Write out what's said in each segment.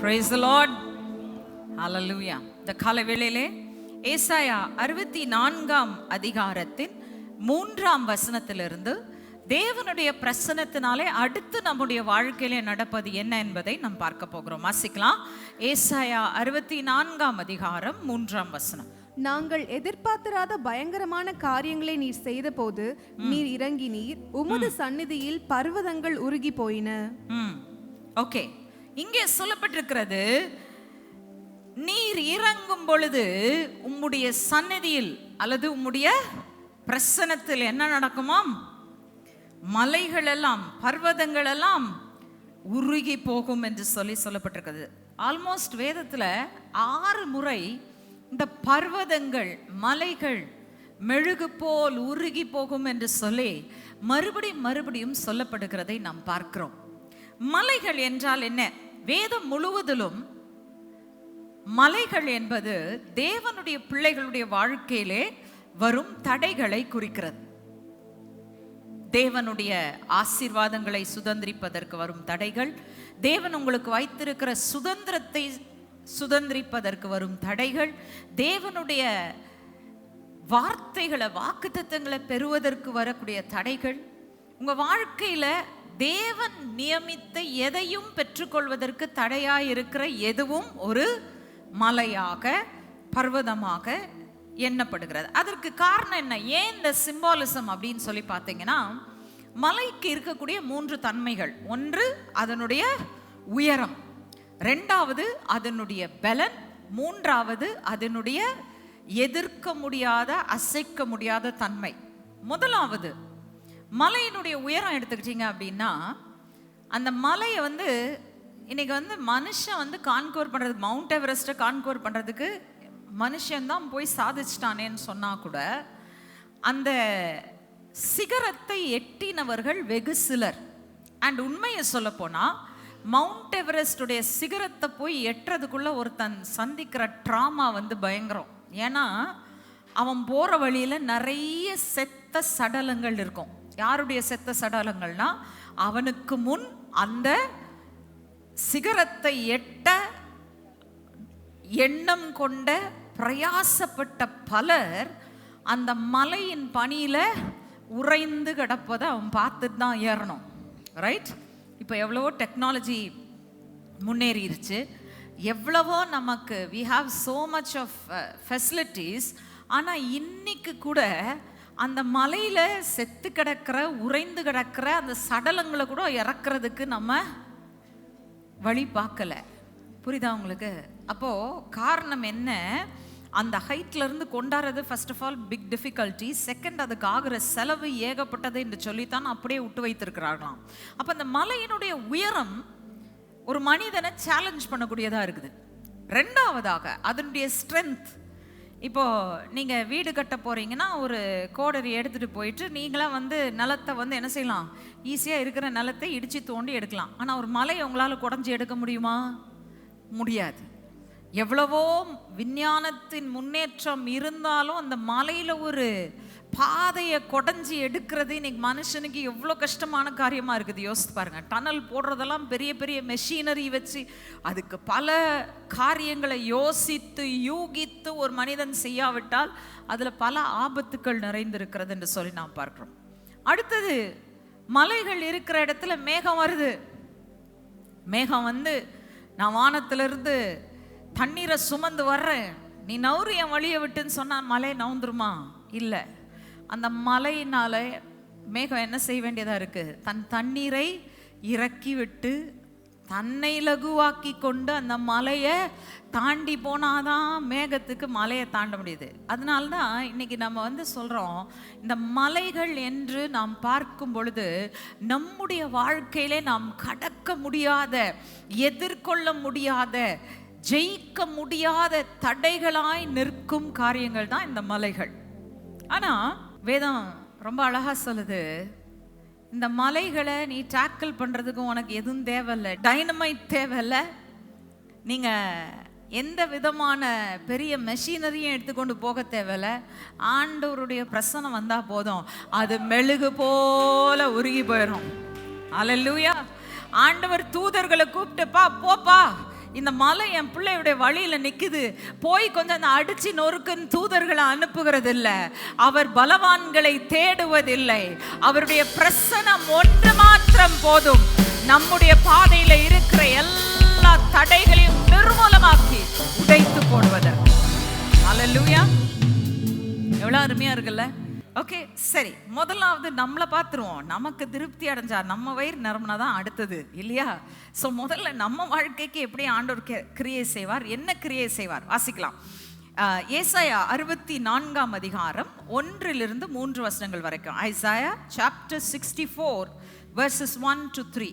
Price Lord ஹalleluya இந்த காலை வேளையிலே ஏசாயா அறுபத்தி நான்காம் அதிகாரத்தின் மூன்றாம் வசனத்திலிருந்து தேவனுடைய பிரசனத்தினாலே அடுத்து நம்முடைய வாழ்க்கையிலே நடப்பது என்ன என்பதை நாம் பார்க்க போகிறோம். வாசிக்கலாம். ஏசாயா அறுபத்தி நான்காம் அதிகாரம் மூன்றாம் வசனம். நாங்கள் எதிர்பார்த்திராத பயங்கரமான காரியங்களை நீர் செய்தபோது நீர் இறங்கினீர். உமது சந்நிதியில் பர்வதங்கள் உருகி போயின. ஓகே. இங்கே சொல்லப்பட்டிருக்கிறது நீர் இறங்கும் பொழுது உம்முடைய சந்நிதியில் அல்லது உம்முடைய பிரசனத்தில் என்ன நடக்குமாம் மலைகள் எல்லாம் பர்வதங்கள் எல்லாம் உருகி போகும் என்று சொல்லி சொல்லப்பட்டிருக்கிறது. ஆல்மோஸ்ட் வேதத்தில் ஆறு முறை இந்த பர்வதங்கள் மலைகள் மெழுகு போல் உருகி போகும் என்று சொல்லி மறுபடியும் மறுபடியும் சொல்லப்படுகிறதை நாம் பார்க்கிறோம். மலைகள் என்றால் என்ன? வேதம் முழுவதிலும் மலைகள் என்பது தேவனுடைய பிள்ளைகளுடைய வாழ்க்கையிலே வரும் தடைகளை குறிக்கிறது. தேவனுடைய ஆசீர்வாதங்களை சுதந்திரிப்பதற்கு வரும் தடைகள் தேவன் உங்களுக்கு வைத்திருக்கிற சுதந்திரத்தை சுதந்திரிப்பதற்கு வரும் தடைகள் தேவனுடைய வார்த்தைகளை வாக்குத்தத்தங்களை பெறுவதற்கு வரக்கூடிய தடைகள் உங்க வாழ்க்கையில தேவன் நியமித்த எதையும் பெற்றுக்கொள்வதற்கு தடையாக இருக்கிற எதுவும் ஒரு மலையாக பர்வதமாக எண்ணப்படுகிறது. அதற்கு காரணம் என்ன? ஏன் இந்த சிம்பாலிசம் அப்படின்னு சொல்லி பார்த்தீங்கன்னா மலைக்கு இருக்கக்கூடிய மூன்று தன்மைகள். ஒன்று அதனுடைய உயரம். ரெண்டாவது அதனுடைய பலன். மூன்றாவது அதனுடைய எதிர்க்க முடியாத அசைக்க முடியாத தன்மை. முதலாவது மலையினுடைய உயரம் எடுத்துக்கிட்டீங்க அப்படின்னா அந்த மலையை வந்து இன்னைக்கு வந்து மனுஷன் வந்து கான்கோர் பண்ணுறதுக்கு மவுண்ட் எவரெஸ்ட்டை கான்கோர் பண்ணுறதுக்கு மனுஷன்தான் போய் சாதிச்சிட்டானேன்னு சொன்னால் கூட அந்த சிகரத்தை எட்டினவர்கள் வெகு சிலர். அண்ட் உண்மையை சொல்லப்போனால் மவுண்ட் எவரெஸ்டுடைய சிகரத்தை போய் எட்டுறதுக்குள்ளே ஒருத்தன் சந்திக்கிற ட்ராமா வந்து பயங்கரம். ஏன்னா அவன் போகிற வழியில் நிறைய செத்த சடலங்கள் இருக்கும். யாருடைய செத்த சடலங்கள்னா அவனுக்கு முன் அந்த சிகரத்தை எட்ட எண்ணம் கொண்ட பிரயாசப்பட்ட பலர் அந்த மலையின் பணியில் உறைந்து கிடப்பதை அவன் பார்த்துட்டு தான் ஏறணும். ரைட் இப்போ எவ்வளவோ டெக்னாலஜி முன்னேறிடுச்சு எவ்வளவோ நமக்கு we have so much of facilities ஆனால் இன்னைக்கு கூட அந்த மலையில் செத்து கிடக்கிற உறைந்து கிடக்கிற அந்த சடலங்களை கூட இறக்குறதுக்கு நம்ம வழி பார்க்கலை. புரியுதா உங்களுக்கு? அப்போது காரணம் என்ன? அந்த ஹைட்லேருந்து கொண்டாடுறது first of all big difficulty second அதுக்கு ஆகிற செலவு ஏகப்பட்டது என்று சொல்லித்தான் அப்படியே விட்டு வைத்திருக்கிறார்களாம். அப்போ அந்த மலையினுடைய உயரம் ஒரு மனிதனை சேலஞ்ச் பண்ணக்கூடியதாக இருக்குது. ரெண்டாவதாக அதனுடைய ஸ்ட்ரென்த் இப்போது நீங்கள் வீடு கட்ட போகிறீங்கன்னா ஒரு கோடரி எடுத்துகிட்டு போயிட்டு நீங்களாம் வந்து நிலத்தை வந்து என்ன செய்யலாம்? ஈஸியாக இருக்கிற நிலத்தை இடித்து தோண்டி எடுக்கலாம். ஆனால் ஒரு மலையை உங்களால் குடஞ்சி எடுக்க முடியுமா? முடியாது. எவ்வளவோ விஞ்ஞானத்தின் முன்னேற்றம் இருந்தாலும் அந்த மலையில் ஒரு பாதையை குடஞ்சி எடுக்கிறது இன்னைக்கு மனுஷனுக்கு எவ்வளோ கஷ்டமான காரியமாக இருக்குது யோசித்து பாருங்கள் டனல் போடுறதெல்லாம் பெரிய பெரிய மெஷினரி வச்சு அதுக்கு பல காரியங்களை யோசித்து யூகித்து ஒரு மனிதன் செய்யாவிட்டால் அதில் பல ஆபத்துக்கள் நிறைந்திருக்கிறது என்று சொல்லி நாம் பார்க்குறோம். அடுத்தது மலைகள் இருக்கிற இடத்துல மேகம் வருது. மேகம் வந்து நான் வானத்திலிருந்து தண்ணீரை சுமந்து வர்றேன். நீ நவுறு என் வழியை விட்டுன்னு சொன்னால் மலை நவுந்துருமா? இல்லை. அந்த மலையினால மேகம் என்ன செய்ய வேண்டியதாக இருக்குது தன் தண்ணீரை இறக்கி விட்டு தன்னை லகுவாக்கி கொண்டு அந்த மலையை தாண்டி போனாதான் மேகத்துக்கு மலையை தாண்ட முடியுது. அதனால தான் இன்னைக்கு நம்ம வந்து சொல்கிறோம் இந்த மலைகள் என்று நாம் பார்க்கும் பொழுது நம்முடைய வாழ்க்கையிலே நாம் கடக்க முடியாத எதிர்கொள்ள முடியாத ஜெயிக்க முடியாத தடைகளாய் நிற்கும் காரியங்கள் தான் இந்த மலைகள். ஆனால் வேதம் ரொம்ப அழகாக சொல்லுது இந்த மலைகளை நீ டேக்கிள் பண்ணுறதுக்கும் உனக்கு எதுவும் தேவையில்லை டைனமைட் தேவையில்ல. நீங்கள் எந்த விதமான பெரிய மெஷினரியும் எடுத்துக்கொண்டு போக தேவையில்லை. ஆண்டவருடைய பிரசனம் வந்தால் போதும். அது மெழுகு போல உருகி போயிடும் அல்லேலூயா ஆண்டவர் தூதர்களை கூப்பிட்டுப்பா போப்பா இந்த மலை என் பிள்ளையுடைய வழியில் நிற்குது போய் கொஞ்சம் அந்த அடிச்சு நொறுக்குன்னு தூதர்களை அனுப்புகிறதில்லை. அவர் பலவான்களை தேடுவதில்லை. அவருடைய பிரசனம் ஒன்று மாத்திரம் போதும். நம்முடைய பாதையில் இருக்கிற எல்லா தடைகளையும் நிர்மூலமாக்கி உடைத்து போடுவதற்கு. அலல்லூயா எவ்வளோ அருமையாக இருக்குல்ல? ஓகே சரி. முதலாவது நம்மளை பார்த்துருவோம். நமக்கு திருப்தி அடைஞ்சா நம்ம வயிறு நிரம்பினா தான் அடுத்தது இல்லையா? ஸோ முதல்ல நம்ம வாழ்க்கைக்கு எப்படி ஆண்டோர் கிரியை செய்வார்? என்ன கிரியை செய்வார்? வாசிக்கலாம். ஏசாயா அறுபத்தி நான்காம் அதிகாரம் ஒன்றிலிருந்து மூன்று வசனங்கள் வரைக்கும். Isaiah chapter sixty four verses one to three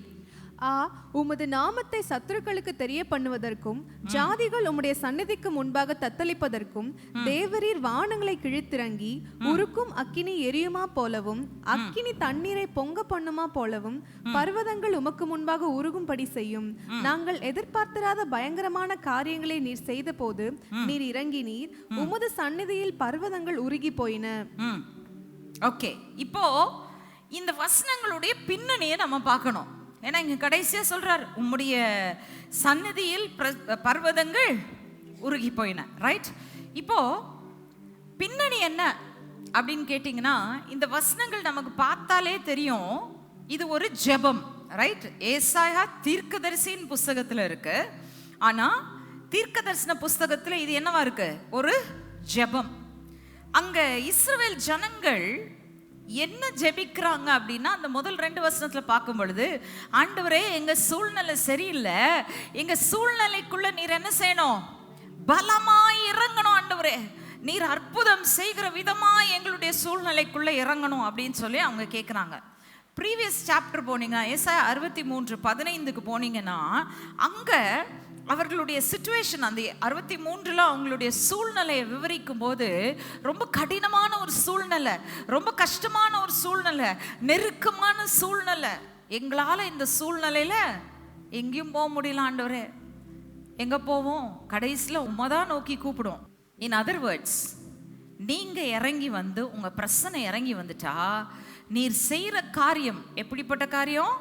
ஆ உமது நாமத்தை சத்துருக்களுக்கு தெரிய பண்ணுவதற்கும் ஜாதிகள் உம்முடைய சந்நிதிக்கு முன்பாக தத்தளிப்பதற்கும் தேவரீர் வானங்களை கிழித்திறங்கி உருக்கும் அக்கினி எரியுமா போலவும் அக்கினி தண்ணீரை பொங்க பண்ணுமா போலவும் பர்வதங்கள் உமக்கு முன்பாக உருகும்படி செய்யும். நாங்கள் எதிர்பார்த்திராத பயங்கரமான காரியங்களை நீர் செய்தபோது நீர் இறங்கினீர் உமது சந்நிதியில் பர்வதங்கள் உருகி போயின. ஓகே. இப்போ இந்த வசனங்களுடைய பின்னணியை நம்ம பார்க்கணும். ஏன்னா இங்க கடைசியா சொல்றார் உம்முடைய சன்னதியில் பிர- பர்வதங்கள் உருகி போயின. ரைட் இப்போ பின்னணி என்ன அப்படின்னு கேட்டிங்கன்னா இந்த வசனங்கள் நமக்கு பார்த்தாலே தெரியும் இது ஒரு ஜெபம். ரைட் ஏசாயா தீர்க்கதரிசின் புஸ்தகத்தில் இருக்கு. ஆனா தீர்க்கதரிசன புஸ்தகத்தில் இது என்னவா இருக்கு? ஒரு ஜெபம். அங்க இஸ்ரவேல் ஜனங்கள் என்ன ஜெபிக்கிறாங்க அப்படின்னா அந்த முதல் ரெண்டு வருஷத்தில் பார்க்கும் பொழுது ஆண்டவரே எங்கள் சூழ்நிலை சரியில்லை. எங்கள் சூழ்நிலைக்குள்ள நீர் என்ன செய்யணும்? பலமாய் இறங்கணும் ஆண்டவரே. நீர் அற்புதம் செய்கிற விதமாக எங்களுடைய சூழ்நிலைக்குள்ளே இறங்கணும் அப்படின்னு சொல்லி அவங்க கேட்குறாங்க ப்ரீவியஸ் சாப்டர் போனீங்கன்னா ஏசாயா அறுபத்தி மூன்று பதினைந்துக்கு போனீங்கன்னா அங்கே அவர்களுடைய சுச்சுவேஷன் அந்த அறுபத்தி மூன்றில் அவங்களுடைய சூழ்நிலையை விவரிக்கும் போது ரொம்ப கடினமான ஒரு சூழ்நிலை ரொம்ப கஷ்டமான ஒரு சூழ்நிலை நெருக்கமான சூழ்நிலை. எங்களால் இந்த சூழ்நிலையில் எங்கேயும் போக முடியல ஆண்டவரே. போவோம்? கடைசியில் உம்மை தான் நோக்கி கூப்பிடும் இன் அதர் வேர்ட்ஸ் நீங்கள் இறங்கி வந்து உங்கள் பிரச்சனை இறங்கி வந்துட்டா நீர் செய்கிற காரியம் எப்படிப்பட்ட காரியம்?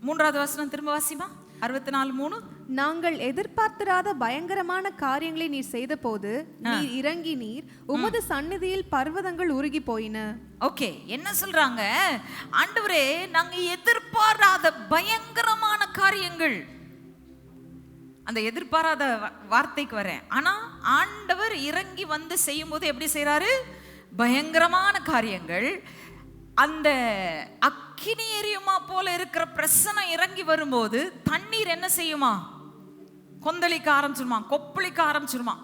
மூன்றாவது வசனம் திரும்ப வாசிமா? அறுபத்தி நாலு மூணு. நாங்கள் எதிர்பார்த்திராத பயங்கரமான காரியங்களை நீர் செய்தபோது நீர் இறங்கி நீர் உமது சந்நிதியில் பர்வதங்கள் உருகி போயின. ஓகே என்ன சொல்றாங்க? ஆண்டவரே நாங்க எதிர்பாராத பயங்கரமான காரியங்கள். அந்த எதிர்பாராத வார்த்தைக்கு வரேன். ஆனா ஆண்டவர் இறங்கி வந்து செய்யும்போது எப்படி செய்றாரு? பயங்கரமான காரியங்கள். அந்த அக்கினி எரியுமா போல இருக்கிற பிரசனை இறங்கி வரும்போது தண்ணீர் என்ன செய்யுமா? கொந்தளிக்க ஆரம்பிச்சிருமா கொப்பளிக்க ஆரம்பிச்சிருமா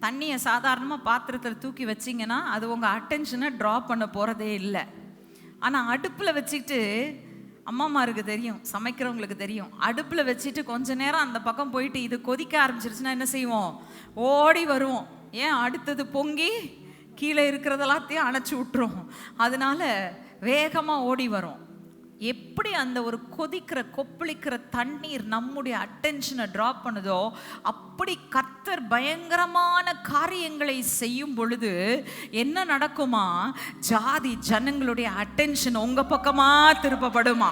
தண்ணியை சாதாரணமாக பாத்திரத்தில் தூக்கி வச்சிங்கன்னா அது உங்கள் அட்டென்ஷனை ட்ரா பண்ண போகிறதே இல்லை. ஆனால் அடுப்பில் வச்சுக்கிட்டு அம்மாமாருக்கு தெரியும் சமைக்கிறவங்களுக்கு தெரியும். அடுப்பில் வச்சுட்டு கொஞ்ச நேரம் அந்த பக்கம் போயிட்டு இது கொதிக்க ஆரம்பிச்சிருச்சுன்னா என்ன செய்வோம்? ஓடி வருவோம். ஏன்? அடுத்தது பொங்கி கீழே இருக்கிறதெல்லாத்தையும் அணைச்சி விட்டுரும். அதனால வேகமாக ஓடி வரும். எப்படி அந்த ஒரு கொதிக்கிற கொப்பளிக்கிற தண்ணீர் நம்முடைய அட்டென்ஷனை ட்ராப் பண்ணுதோ அப்படி கர்த்தர் பயங்கரமான காரியங்களை செய்யும் பொழுது என்ன நடக்குமா? ஜாதி ஜனங்களுடைய அட்டென்ஷன் உங்க பக்கமா திருப்பப்படுமா?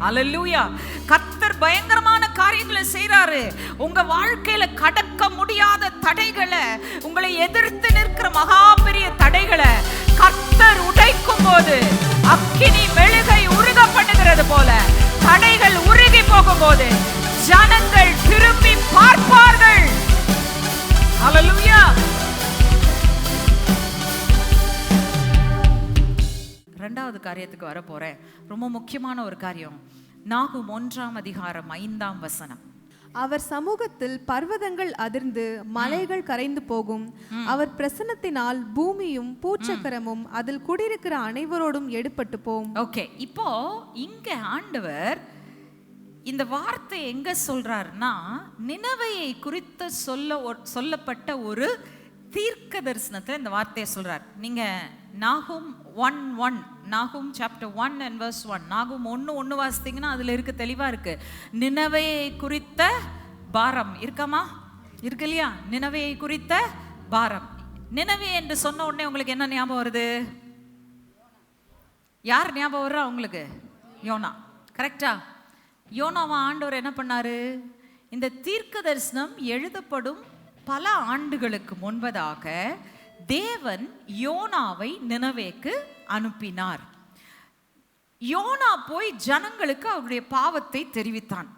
அலல்லூயா கர்த்தர் பயங்கரமான காரியங்களை செய்கிறாரு உங்க வாழ்க்கையில கடக்க முடியாத தடைகளை உங்களை எதிர்த்து நிற்கிற மகா பெரிய தடைகளை கர்த்தர் உடைக்கும் போது அக்கினி மெழுகை உருக பண்ணுகிறது போல தடைகள் உருகி போகும்போது ஜனங்கள் திரும்பி பார்ப்பார்கள். அல்லேலூயா ரெண்டாவது காரியத்துக்கு வர போறேன் ரொம்ப முக்கியமான ஒரு காரியம். நாகும் ஒன்றாம் அதிகாரம் ஐந்தாம் வசனம். அவர் சமூகத்தில் பர்வதங்கள் அதிர்ந்து மலைகள் கரைந்து போகும். அவர் பிரசன்னத்தினால் பூமியும் பூச்சக்கரமும் அதில் குடியிருக்கிற அனைவரோடும் எடுபட்டு போம். ஓகே இப்போ இங்க ஆண்டவர் இந்த வார்த்தை எங்க சொல்றாருன்னா நினவையை குறித்து சொல்ல சொல்லப்பட்ட ஒரு தீர்க்க தரிசனத்துல இந்த வார்த்தையை சொல்றார். நீங்க நாகும் one one. நாகும் chapter one and verse one நாகும் ஒன்று ஒன்று வாசித்தீங்கன்னா அதில் இருக்க தெளிவாக இருக்கு. நினவையை குறித்த பாரம். இருக்காமா? இருக்கு இல்லையா நினவையை குறித்த பாரம். நினவே என்று சொன்ன உடனே உங்களுக்கு என்ன ஞாபகம் வருது? யார் ஞாபகம் வர்றா உங்களுக்கு? யோனா. கரெக்டா யோனாவா ஆண்டவர் என்ன பண்ணாரு? இந்த தீர்க்க தரிசனம் எழுதப்படும் பல ஆண்டுகளுக்கு முன்பதாக தேவன் யோனாவை நினவேக்கு அனுப்பினார். யோனா போய் ஜனங்களுக்கு அவருடைய பாவத்தை தெரிவித்தான்.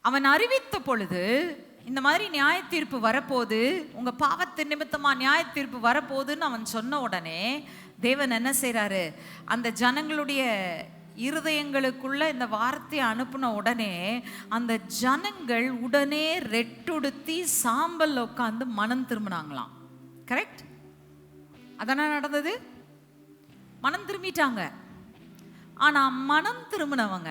அவன் அறிவித்த பொழுது இந்த மாதிரி நியாய தீர்ப்பு வரப்போகுது உங்க பாவத்து நிமித்தமா நியாய தீர்ப்பு வரப்போகுதுன்னு அவன் சொன்ன உடனே தேவன் என்ன செய்கிறாரு அந்த ஜனங்களுடைய இருதயங்களுக்குள்ள இந்த வார்த்தையை அனுப்புன உடனே அந்த ஜனங்கள் உடனே ரெட்டுடுத்தி சாம்பல் உட்காந்து மனம் திரும்பினாங்களாம். கரெக்ட் அதான நடந்தது? மனம் திரும்பிட்டாங்க. ஆனா மனம் திரும்பினவங்க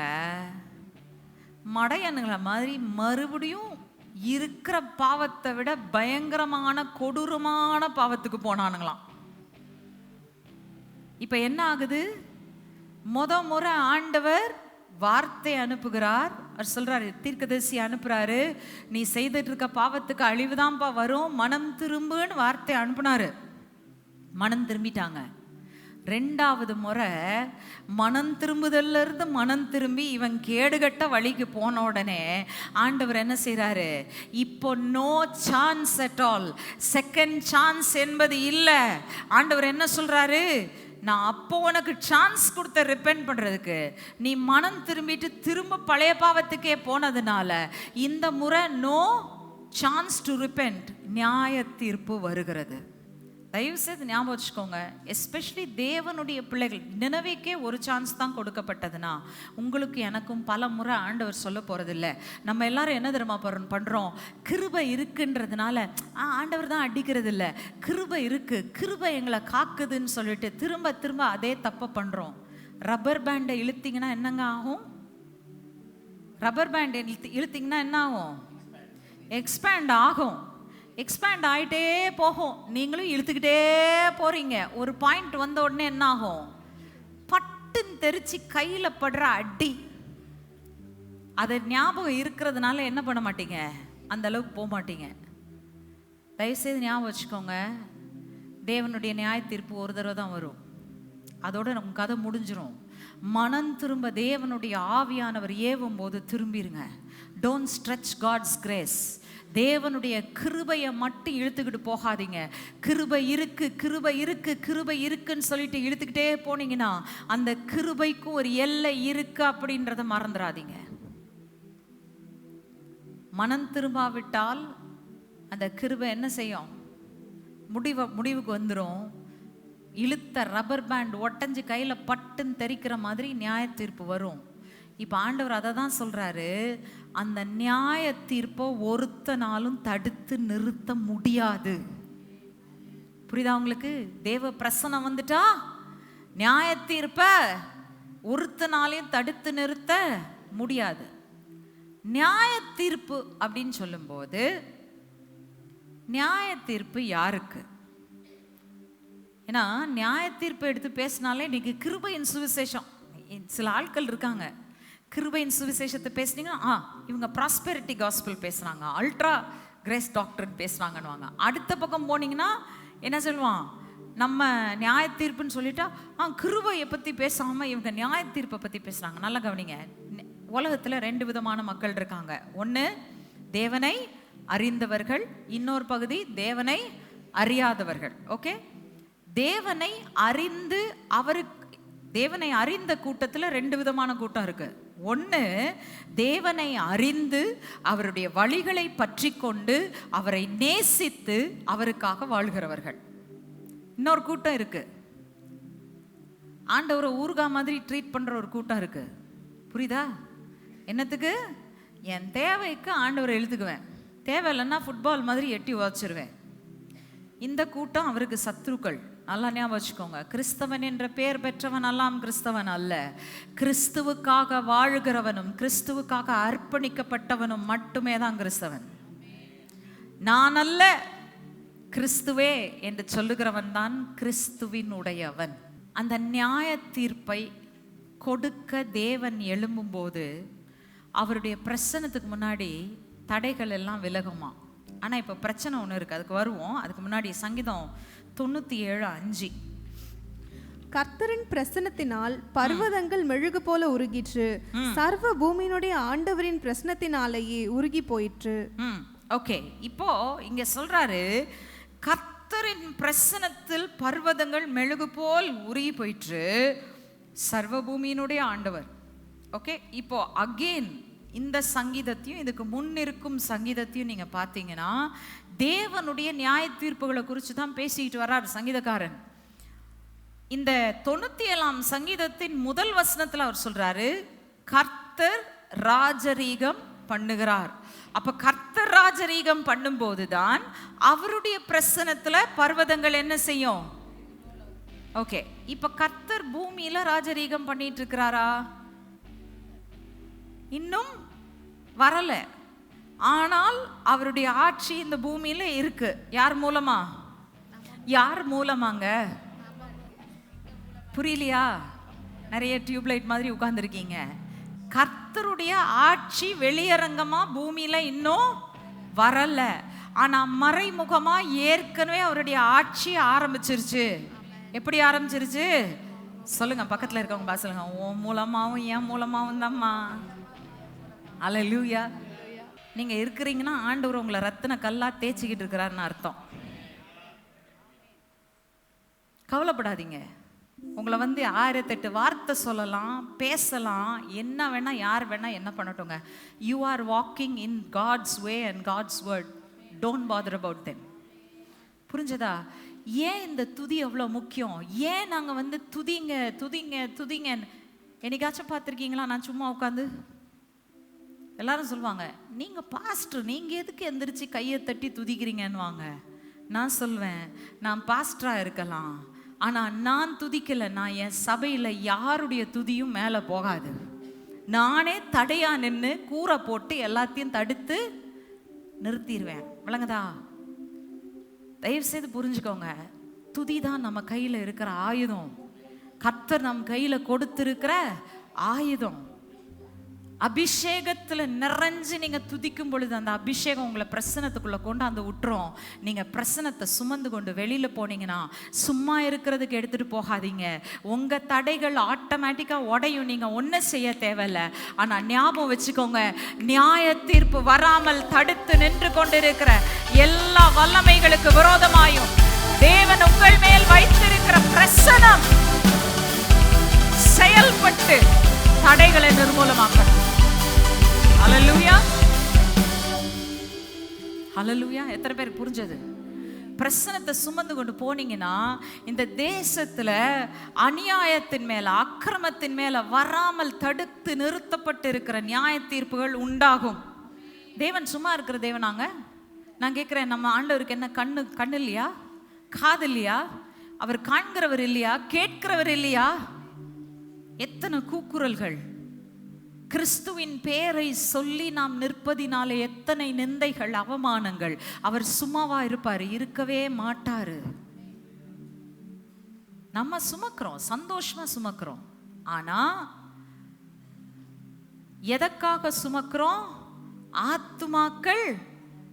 மடையனுங்களை மாதிரி மறுபடியும் இருக்கிற பாவத்தை விட பயங்கரமான கொடூரமான பாவத்துக்கு போனானுங்களாம். இப்ப என்ன ஆகுது? முத முறை ஆண்டவர் வார்த்தை அனுப்புகிறார். அவர் சொல்கிறாரு தீர்க்கதரிசி அனுப்புகிறாரு நீ செய்துட்டு இருக்க பாவத்துக்கு அழிவுதான்ப்பா வரும். மனம் திரும்புன்னு வார்த்தை அனுப்புனாரு. மனம் திரும்பிட்டாங்க. ரெண்டாவது முறை மனம் திரும்புதல்ல இருந்து மனம் திரும்பி இவன் கேடுகட்ட வழிக்கு போன உடனே ஆண்டவர் என்ன செய்கிறாரு இப்போ no chance at all second chance என்பது இல்லை. ஆண்டவர் என்ன சொல்கிறாரு நான் அப்போ உனக்கு சான்ஸ் கொடுத்த ரிப்பெண்ட் பண்ணுறதுக்கு நீ மனம் திரும்பிட்டு திரும்ப பழைய பாவத்துக்கே போனதுனால இந்த முறை நோ சான்ஸ் டு ரிப்பெண்ட் நியாய தீர்ப்பு வருகிறது. தயவு செய்து ஞாபகம் வச்சுக்கோங்க எஸ்பெஷலி தேவனுடைய பிள்ளைகள் நினைவேக்கே ஒரு சான்ஸ் தான் கொடுக்கப்பட்டதுன்னா உங்களுக்கு எனக்கும் பல முறை ஆண்டவர் சொல்ல போகிறதில்ல நம்ம எல்லாரும் என்ன தெரியுமா பண்றோம்? பண்ணுறோம் கிருபை இருக்குன்றதுனால ஆ ஆண்டவர் தான் அடிக்கிறது இல்லை கிருபை இருக்குது கிருபை எங்களை காக்குதுன்னு சொல்லிட்டு திரும்ப திரும்ப அதே தப்பை பண்ணுறோம் ரப்பர் பேண்டை இழுத்தீங்கன்னா என்னங்க ஆகும்? ரப்பர் பேண்ட் இழுத்து இழுத்தீங்கன்னா என்ன ஆகும்? எக்ஸ்பேண்ட் ஆகும். எக்ஸ்பேண்ட் ஆகிட்டே போகும். நீங்களும் இழுத்துக்கிட்டே போகிறீங்க ஒரு பாயிண்ட் வந்த உடனே என்ன ஆகும் பட்டுன்னு தெரிச்சு கையில் படுற அடி. அது ஞாபகம் இருக்கிறதுனால என்ன பண்ண மாட்டீங்க? அந்த அளவுக்கு போக மாட்டீங்க. தயவுசெய்து ஞாபகம் வச்சுக்கோங்க. தேவனுடைய நியாய தீர்ப்பு ஒரு தடவை தான் வரும். அதோட நம்ம கதை முடிஞ்சிடும் மனம் திரும்ப தேவனுடைய ஆவியானவர் ஏவும் போது திரும்பிடுங்க டோன்ட் ஸ்ட்ரெச் காட்ஸ் கிரேஸ் தேவனுடைய கிருபையை மட்டும் இழுத்துக்கிட்டு போகாதீங்க. கிருபை இருக்கு கிருபை இருக்கு கிருபை இருக்குன்னு சொல்லிட்டு இழுத்துக்கிட்டே போனீங்கன்னா அந்த கிருபைக்கும் ஒரு எல்லை இருக்கு அப்படின்றத மறந்துடாதீங்க. மனம் திரும்பாவிட்டால் அந்த கிருபை என்ன செய்யும்? முடிவை முடிவுக்கு வந்துடும் இழுத்த ரப்பர் பேண்ட் ஒட்டஞ்சு கையில் பட்டுன்னு தெரிக்கிற மாதிரி நியாய தீர்ப்பு வரும். இப்போ ஆண்டவர் அதை தான் சொல்கிறாரு அந்த நியாய தீர்ப்பை ஒருத்தனாலும் தடுத்து நிறுத்த முடியாது. புரியுதா உங்களுக்கு? தேவ பிரசனம் வந்துட்டா நியாய தீர்ப்பை ஒருத்தனாலையும் தடுத்து நிறுத்த முடியாது. நியாய தீர்ப்பு அப்படின்னு சொல்லும்போது நியாய தீர்ப்பு யாருக்கு? ஏன்னா நியாய தீர்ப்பு எடுத்து பேசினாலே இன்னைக்கு கிருபையின் சுவிசேஷம். சில ஆட்கள் இருக்காங்க. கிருபையின் சுவிசேஷத்தை பேசுனீங்கன்னா ஆ இவங்க ப்ராஸ்பெரிட்டி காஸ்பிள் பேசுகிறாங்க அல்ட்ரா கிரேஸ் டாக்டர் பேசுகிறாங்கன்னுவாங்க அடுத்த பக்கம் போனீங்கன்னா என்ன சொல்லுவான்? நம்ம நியாய தீர்ப்புன்னு சொல்லிட்டா ஆ கிருபையை பற்றி பேசாமல் இவங்க நியாய தீர்ப்பை பற்றி பேசுகிறாங்க நல்லா கவனிங்க. உலகத்தில் ரெண்டு விதமான மக்கள் இருக்காங்க. ஒன்று தேவனை அறிந்தவர்கள். இன்னொரு பகுதி தேவனை அறியாதவர்கள். ஓகே தேவனை அறிந்து அவருக்கு தேவனை அறிந்த கூட்டத்தில் ரெண்டு விதமான கூட்டம் இருக்குது ஒன்று தேவனை அறிந்து அவருடைய வழிகளை பற்றி கொண்டு அவரை நேசித்து அவருக்காக வாழ்கிறவர்கள். இன்னொரு கூட்டம் இருக்கு. ஆண்டவரை ஊர்கா மாதிரி ட்ரீட் பண்ற ஒரு கூட்டம் இருக்கு. புரியுதா? என்னத்துக்கு? என் தேவைக்கு ஆண்டவரை எழுதுக்குவேன் தேவை இல்லைன்னா ஃபுட்பால் மாதிரி எட்டி உதச்சிருவேன். இந்த கூட்டம் அவருக்கு சத்ருக்கள் நல்லா ஞாபகம் வச்சுக்கோங்க. கிறிஸ்தவன் என்ற பெயர் பெற்றவன் எல்லாம் கிறிஸ்தவன் அல்ல. கிறிஸ்துவுக்காக வாழ்கிறவனும் கிறிஸ்துவுக்காக அர்ப்பணிக்கப்பட்டவனும் மட்டுமே தான் கிறிஸ்தவன். நான் அல்ல கிறிஸ்துவே என்று சொல்லுகிறவன் தான் கிறிஸ்துவின் உடையவன் அந்த நியாய தீர்ப்பை கொடுக்க தேவன் எழும்பும்போது அவருடைய பிரசனத்துக்கு முன்னாடி தடைகள் எல்லாம் விலகுமா ஆனால் இப்போ பிரச்சனை ஒன்று இருக்குது அதுக்கு வருவோம். அதுக்கு முன்னாடி சங்கீதம் தொண்ணூற்றி ஏழு அஞ்சு. கர்த்தரின் பிரசனத்தினால் பர்வதங்கள் மெழுகு போல உருகிற்று. சர்வ பூமியினுடைய ஆண்டவரின் பிரசனத்தினாலேயே உருகி போயிற்று. ஓகே. இப்போ இங்க சொல்றாரு கர்த்தரின் பிரசனத்தில் பர்வதங்கள் மெழுகு போல் உருகி போயிற்று. சர்வபூமியினுடைய ஆண்டவர். ஓகே. இப்போ அகெயின் இந்த சங்கீதத்தையும் இதுக்கு முன் இருக்கும் சங்கீதத்தையும் நீங்கள் பார்த்தீங்கன்னா தேவனுடைய நியாய தீர்ப்புகளை குறித்து தான் பேசிக்கிட்டு வர்றார் சங்கீதக்காரன். இந்த தொண்ணூற்றி ஏழாம் சங்கீதத்தின் முதல் வசனத்தில் அவர் சொல்கிறாரு கர்த்தர் ராஜரீகம் பண்ணுகிறார். அப்போ கர்த்தர் ராஜரீகம் பண்ணும்போது தான் அவருடைய பிரசனத்தில் பர்வதங்கள் என்ன செய்யும்? ஓகே இப்போ கர்த்தர் பூமியில் ராஜரீகம் பண்ணிட்டு இருக்கிறாரா? இன்னும் வரலை. ஆனால் அவருடைய ஆட்சி இந்த பூமியில இருக்கு. யார் மூலமா? யார் மூலமாங்க? புரியலையா? நிறைய டியூப்லைட் மாதிரி உட்கார்ந்துருக்கீங்க. கர்த்தருடைய ஆட்சி வெளியரங்கமா பூமியில இன்னும் வரல. ஆனா மறைமுகமா ஏற்கனவே அவருடைய ஆட்சி ஆரம்பிச்சிருச்சு. எப்படி ஆரம்பிச்சிருச்சு? சொல்லுங்க பக்கத்துல இருக்கவங்க பா சொல்லுங்க. உன் மூலமாவும் என் மூலமாவும் தான்மா. அல லூயா நீங்கள் இருக்கிறீங்கன்னா ஆண்டவர் உங்களை ரத்தின கல்லா தேய்ச்சிக்கிட்டு இருக்கிறாருன்னு அர்த்தம். கவலைப்படாதீங்க. உங்களை வந்து ஆயிரத்தெட்டு வார்த்தை சொல்லலாம் பேசலாம் என்ன வேணால் யார் வேணால் என்ன பண்ணட்டுங்க. You are walking in God's way and God's word don't bother about them புரிஞ்சதா? ஏன் இந்த துதி எவ்வளோ முக்கியம்? ஏன் நாங்கள் வந்து துதிங்க துதிங்க துதிங்க என்னைக்காச்சும் பார்த்துருக்கீங்களா? நான் சும்மா உட்காந்து எல்லாரும் சொல்லுவாங்க நீங்கள் பாஸ்டர் நீங்கள் எதுக்கு எந்திரிச்சு கையை தட்டி துதிக்கிறீங்கன்னுவாங்க? நான் சொல்வேன் நான் பாஸ்டராக இருக்கலாம். ஆனால் நான் துதிக்கலை நான் என் சபையில் யாருடைய துதியும் மேலே போகாது. நானே தடையா நின்று கூரை போட்டு எல்லாத்தையும் தடுத்து நிறுத்திடுவேன் விளங்குதா? தயவு செய்து புரிஞ்சுக்கோங்க துதி தான் நம்ம கையில் இருக்கிற ஆயுதம். கர்த்தர் நம் கையில் கொடுத்திருக்கிற ஆயுதம். அபிஷேகத்தில் நிறைஞ்சு நீங்கள் துதிக்கும் பொழுது அந்த அபிஷேகம் உங்களை பிரசனத்துக்குள்ள கொண்டாந்து விட்டுரும். நீங்கள் பிரசனத்தை சுமந்து கொண்டு வெளியில் போனீங்கன்னா சும்மா இருக்கிறதுக்கு எடுத்துகிட்டு போகாதீங்க. உங்கள் தடைகள் ஆட்டோமேட்டிக்காக உடையும். நீங்கள் ஒன்றும் செய்ய தேவையில்ல. ஆனால் ஞாபகம் வச்சுக்கோங்க நியாய தீர்ப்பு வராமல் தடுத்து நின்று கொண்டிருக்கிற எல்லா வல்லமைகளுக்கு விரோதமாயும் தேவன் உங்கள் மேல் வைத்திருக்கிற பிரசனம் செயல்பட்டு தடைகளை நிர்மூலமாக்கணும். ஹalleluya ஹalleluya எத்தனை பேர் புரிஞ்சது? பிரசனத்தை சுமந்து கொண்டு போனீங்கன்னா இந்த தேசத்தில் அநியாயத்தின் மேல அக்கிரமத்தின் மேல வராமல் தடுத்து நிறுத்தப்பட்டு இருக்கிற நியாய தீர்ப்புகள் உண்டாகும். தேவன் சும்மா இருக்கிற தேவனாங்க நான் கேட்குறேன் நம்ம ஆண்டவருக்கு என்ன கண்ணு கண்ணு இல்லையா? காது இல்லையா? அவர் காண்கிறவர் இல்லையா? கேட்கிறவர் இல்லையா? எத்தனை கூக்குரல்கள்? கிறிஸ்துவின் பேரை சொல்லி நாம் நிற்பதினாலே எத்தனை நிந்தைகள் அவமானங்கள். அவர் சும்மாவா இருப்பார்? இருக்கவே மாட்டாரு. நம்ம சுமக்கிறோம். சந்தோஷமா சுமக்கிறோம். ஆனா எதற்காக சுமக்கிறோம்? ஆத்துமாக்கள்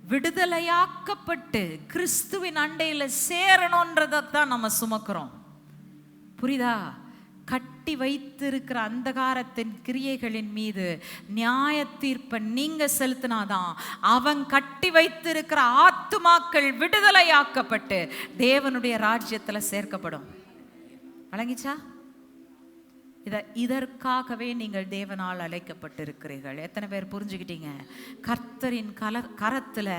விடுதலையாக்கப்பட்டு கிறிஸ்துவின் அண்டையில சேரணுன்றதை தான் நம்ம சுமக்கிறோம். புரியுதா? கட்டி வைத்திருக்கிற அந்தகாரத்தின் கிரியைகளின் மீது நியாய தீர்ப்பை நீங்க செலுத்தினாதான் அவன் கட்டி வைத்திருக்கிற ஆத்துமாக்கள் விடுதலையாக்கப்பட்டு தேவனுடைய ராஜ்யத்தில் சேர்க்கப்படும். வழங்கிச்சா இதை இதற்காகவே நீங்கள் தேவனால் அழைக்கப்பட்டிருக்கிறீர்கள். எத்தனை பேர் புரிஞ்சுக்கிட்டீங்க? கர்த்தரின் கல கரத்தில்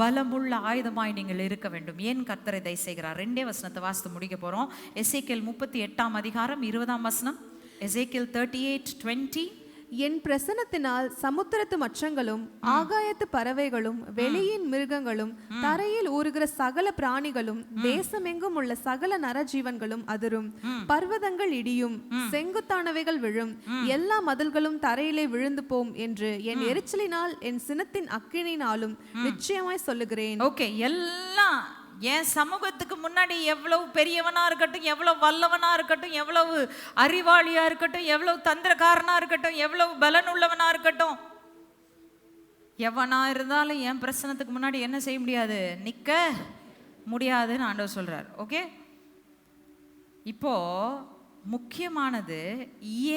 பலமுள்ள ஆயுதமாய் நீங்கள் இருக்க வேண்டும். ஏன் கர்த்தர் இதை செய்கிறார்? ரெண்டே வசனத்தை வாசித்து முடிக்க போகிறோம் எஸ்ஏகேல் முப்பத்தி எட்டாம் அதிகாரம் இருபதாம் வசனம். எஸ்ஏகேல் தேர்ட்டி எயிட் டுவெண்ட்டி என் பிரசனத்தினால் சமுத்திரத்து மச்சங்களும் ஆகாயத்து பறவைகளும் வெளியின் மிருகங்களும் தரையில் ஊறுகிற சகல பிராணிகளும் தேசமெங்கும் உள்ள சகல நரஜீவன்களும் அதிரும். பர்வதங்கள் இடியும் செங்குத்தானவைகள் விழும். எல்லா மதில்களும் தரையிலே விழுந்து போம் என்று என் எரிச்சலினால் என் சினத்தின் அக்கினினாலும் நிச்சயமாய் சொல்லுகிறேன். ஓகே எல்லாம் என் சமூகத்துக்கு முன்னாடி எவ்வளவு பெரியவனா இருக்கட்டும் எவ்வளவு வல்லவனா இருக்கட்டும் எவ்வளவு அறிவாளியா இருக்கட்டும் எவ்வளவு தந்திரக்காரனா இருக்கட்டும் எவ்வளவு பலன் உள்ளவனா இருக்கட்டும். எவனா இருந்தாலும் என் பிரச்சனத்துக்கு முன்னாடி என்ன செய்ய முடியாது? நிக்க முடியாதுன்னு ஆண்டவர் சொல்றார். ஓகே இப்போ முக்கியமானது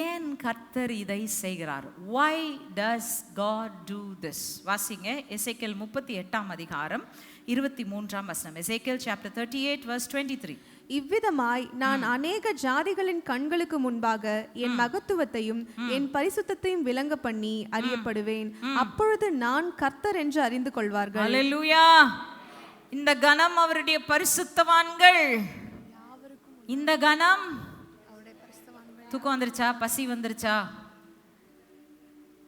ஏன் கர்த்தர் இதை செய்கிறார்? Why does god do this? வாசிங்க. எசேக்கியேல் முப்பத்தி எட்டாம் அதிகாரம் இருபத்தி மூன்றாம் வசனம். எசேக்கியேல் chapter thirty eight verse twenty three இவ்விதமாய் நான் அநேக ஜாதிகளின் கண்களுக்கு முன்பாக என் மகத்துவத்தையும் என் பரிசுத்தத்தையும் விளங்க பண்ணி அறியப்படுவேன். அப்பொழுது நான் கர்த்தர் என்று அறிந்து கொள்வார்கள். இந்த கணம் அவருடைய பரிசுத்தவான்கள். இந்த கணம் தூக்கம் வந்துருச்சா? பசி வந்துருச்சா?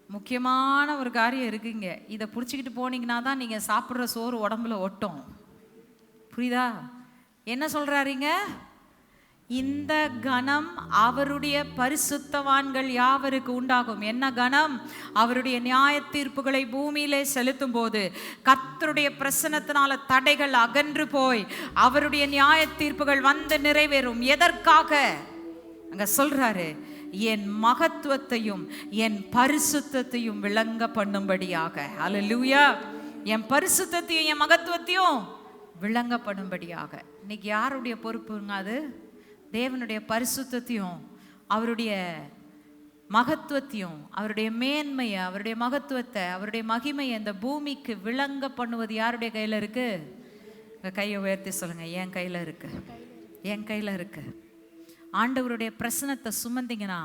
முக்கியமான ஒரு காரியம் இருக்குங்க. இதை பிடிச்சிக்கிட்டு போனீங்கன்னா தான் நீங்கள் சாப்பிட்ற சோறு உடம்புல ஒட்டும். புரியுதா? என்ன சொல்றாருங்க? இந்த கணம் அவருடைய பரிசுத்தவான்கள் யாவருக்கு உண்டாகும்? என்ன கணம்? அவருடைய நியாய தீர்ப்புகளை பூமியிலே செலுத்தும் போது கத்தருடைய பிரசனத்தினால தடைகள் அகன்று போய் அவருடைய நியாய தீர்ப்புகள் வந்து நிறைவேறும். எதற்காக? அங்கே சொல்கிறாரு என் மகத்துவத்தையும் என் பரிசுத்தையும் விளங்க பண்ணும்படியாக. அல்லேலூயா என் பரிசுத்தையும் என் மகத்துவத்தையும் விளங்க பண்ணும்படியாக. இன்னைக்கு யாருடைய பொறுப்புங்க அது? தேவனுடைய பரிசுத்தையும் அவருடைய மகத்துவத்தையும் அவருடைய மேன்மையை அவருடைய மகத்துவத்தை அவருடைய மகிமையை இந்த பூமிக்கு விளங்க பண்ணுவது யாருடைய கையில் இருக்குது கையை உயர்த்தி சொல்லுங்கள் என் கையில் இருக்குது என் கையில் இருக்குது ஆண்டவருடைய பிரசனத்தை சுமந்தீங்கன்னா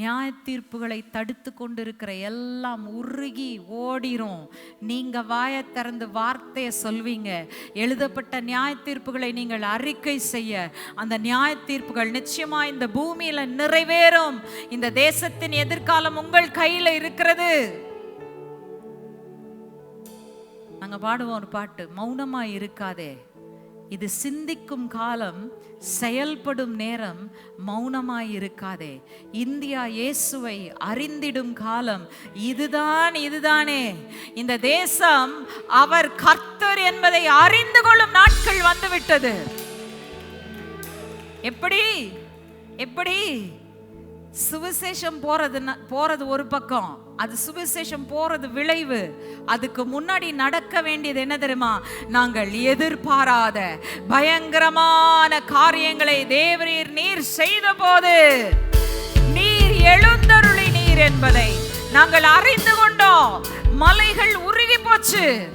நியாய தீர்ப்புகளை தடுத்து கொண்டிருக்கிற எல்லாம் உருகி ஓடிரும். நீங்க வாயை திறந்து வார்த்தையை சொல்வீங்க. எழுதப்பட்ட நியாய தீர்ப்புகளை நீங்கள் அறிக்கை செய்ய. அந்த நியாய தீர்ப்புகள் நிச்சயமா இந்த பூமியில நிறைவேறும். இந்த தேசத்தின் எதிர்காலம் உங்கள் கையில இருக்கிறது. நாங்க பாடுவோம் ஒரு பாட்டு மௌனமா இருக்காதே. இது சிந்திக்கும் காலம் செயல்படும் நேரம் மௌனமாய் இருக்காதே. இந்தியா இயேசுவை அறிந்திடும் காலம் இதுதான் இதுதானே. இந்த தேசம் அவர் கர்த்தர் என்பதை அறிந்து கொள்ளும் நாட்கள் வந்துவிட்டது. எப்படி? எப்படி? சுவிசேஷம் போறது போறது ஒரு பக்கம். அது சுவிசேஷம் போறது விளைவு. அதுக்கு முன்னாடி நடக்க வேண்டியது என்ன தெரியுமா? நாங்கள் எதிர்பாராத பயங்கரமான காரியங்களை தேவரீர் நீர் செய்த போது நீர் எழுந்தருளி நீர் என்பதை நாங்கள் அறிந்து கொண்டோம். மலைகள் உருகி போச்சு.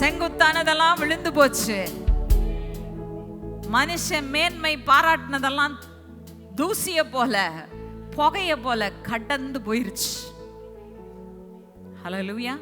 செங்குத்தானதெல்லாம் விழுந்து போச்சு. மனுஷன் மேன்மை பாராட்டினதெல்லாம் தூசிய போல புகைய போல கடந்து போயிருச்சு. ஹலோ லூயா